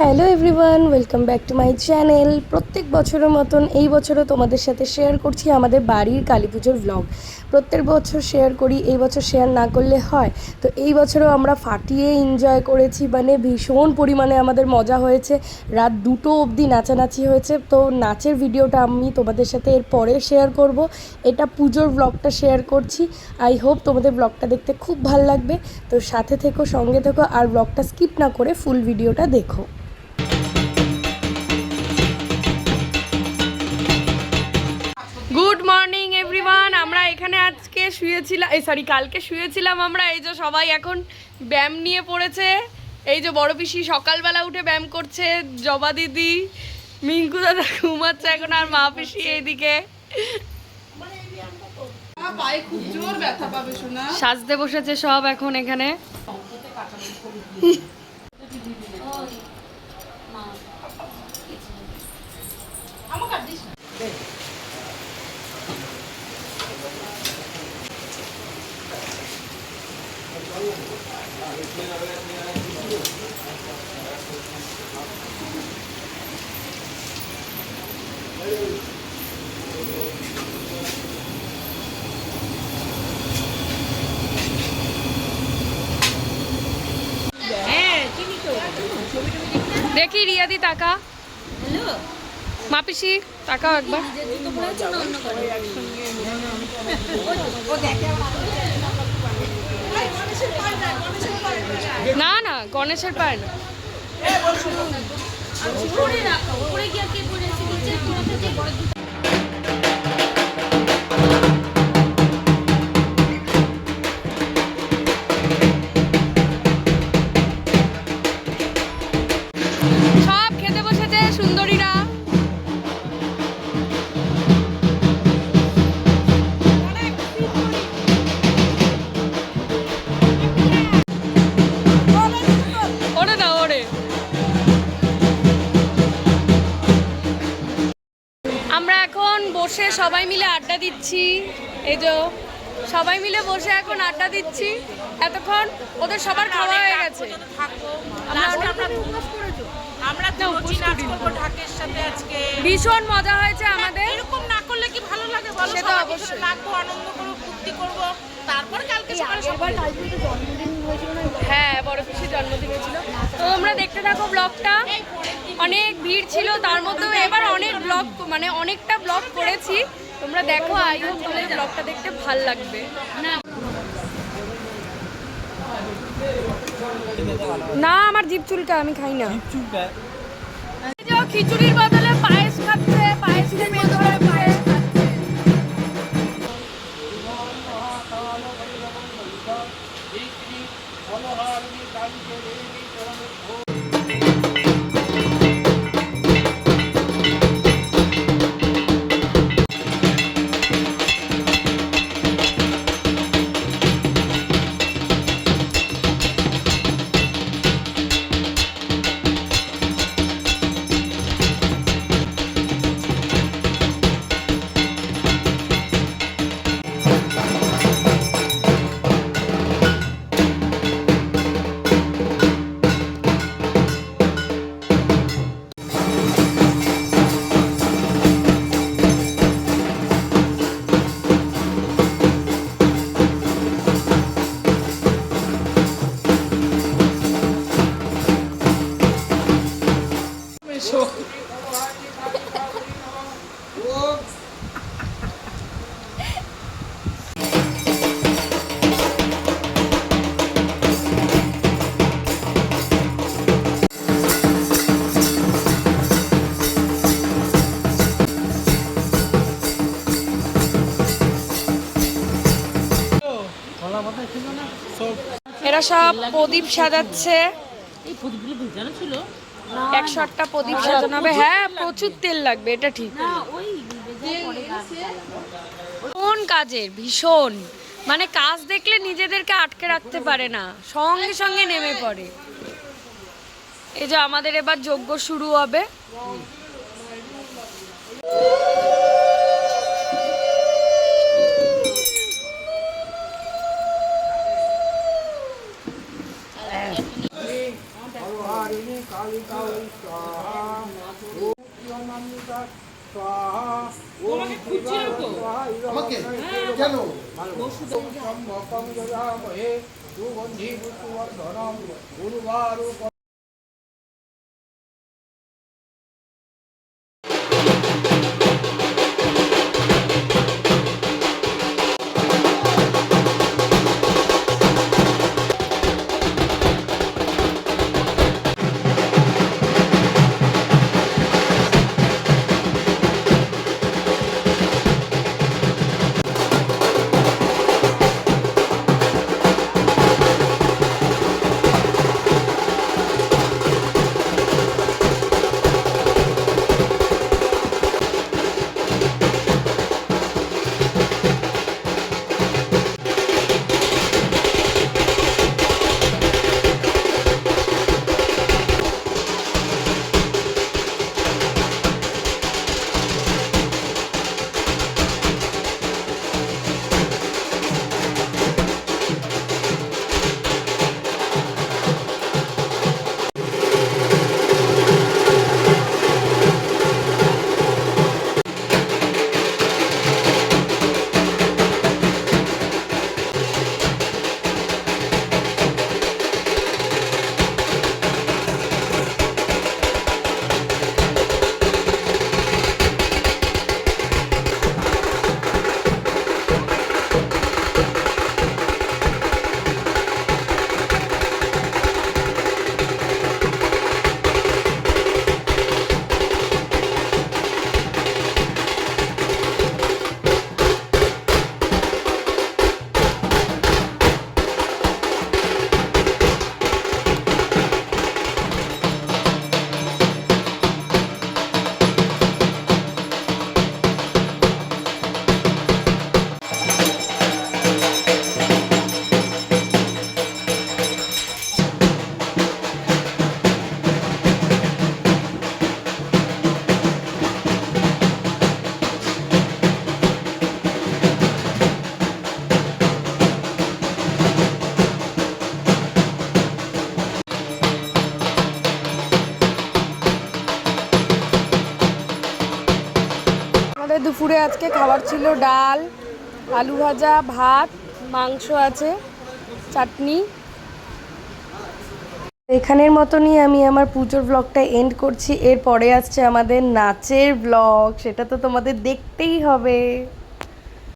Hello everyone, welcome back to my channel. প্রত্যেক বছরের মতন এই বছরও তোমাদের সাথে শেয়ার করছি আমাদের বাড়ির কালী পুজোর ব্লগ প্রত্যেক বছর শেয়ার করি, এই বছর শেয়ার না করলে হয়। তো এই বছরও আমরা ফাটিয়ে এনজয় করেছি মানে ভীষণ পরিমাণে আমাদের মজা হয়েছে। রাত দুটো অবধি নাচানাচি হয়েছে। তো নাচের ভিডিওটা আমি তোমাদের সাথে এর পরে শেয়ার করব। এটা পুজোর ব্লগটা শেয়ার করছি। আই হোপ তোমাদের ব্লগটা দেখতে খুব ভালো লাগবে। তো সাথে থেকো, সঙ্গে থেকো, আর ব্লগটা স্কিপ না করে ফুল ভিডিওটা দেখো। শুয়েছিলাম এই সরি কালকে শুয়েছিলাম আমরা এই যে সবাই এখন ব্যায়াম নিয়ে পড়েছে। এই যে বড় পিসি সকালবেলা উঠে ব্যায়াম করছে জবা দিদি মিঙ্কু দাদা ঘুমাচ্ছে এখন আর মা পিসি এইদিকে। খুব জোর ব্যথা পাবে সাজতে বসেছে সব এখন এখানে। দেখি রিয়াদি টাকা। মাপিসি তাকাও একবার। না না গণেশের পায় না। বসে সবাই মিলে আড্ডা দিচ্ছি। এই যে সবাই মিলে বসে এখন আড্ডা দিচ্ছি। এতক্ষণ ওদের সবার খাওয়া হয়ে গেছে। আমরা ঢাকের সাথে আজকে। ভীষণ মজা হয়েছে আমাদের। এরকম না করলে কি ভালো লাগে বলো? সবাই লাগবো আনন্দ করব। হ্যাঁ বড় পিসির জন্মদিন ছিল তো তোমরা দেখতে থাকো ব্লগটা। অনেক ভিড় ছিল তার মধ্যেও এবার অনেক ব্লগ মানে অনেকটা ব্লগ করেছি। তোমরা দেখো আই হোপ তোমাদের ব্লগটা দেখতে ভালো লাগবে। না আমার জিপ চুলকা আমি খাই না। খিচুড়ির বদলে মহাকাল বিক্রি মনোহারিণী কালীকে দেবী চরণে এরা সব প্রদীপ সাজাচ্ছে। একশো আটটা প্রদীপ সাজানো হবে। হ্যাঁ প্রচুর তেল লাগবে, এটা ঠিক। কোন কাজের, ভীষণ। মানে কাজ দেখলে নিজেদেরকে আটকে রাখতে পারে না, সঙ্গে সঙ্গে নেমে পড়ে। এই যে আমাদের এবার যজ্ঞ শুরু হবে। কেন সম্ভবং যজামহে সুগন্ধি পুষ্পবর্ধনম আজকে খাবার ছিল ডাল, আলু ভাজা, ভাত, মাংস আছে, চাটনি। এখানের মতনই আমি আমার পুজোর ব্লগটা এন্ড করছি। এরপরে আসছে আমাদের নাচের ব্লগ সেটা তো তোমাদের দেখতেই হবে।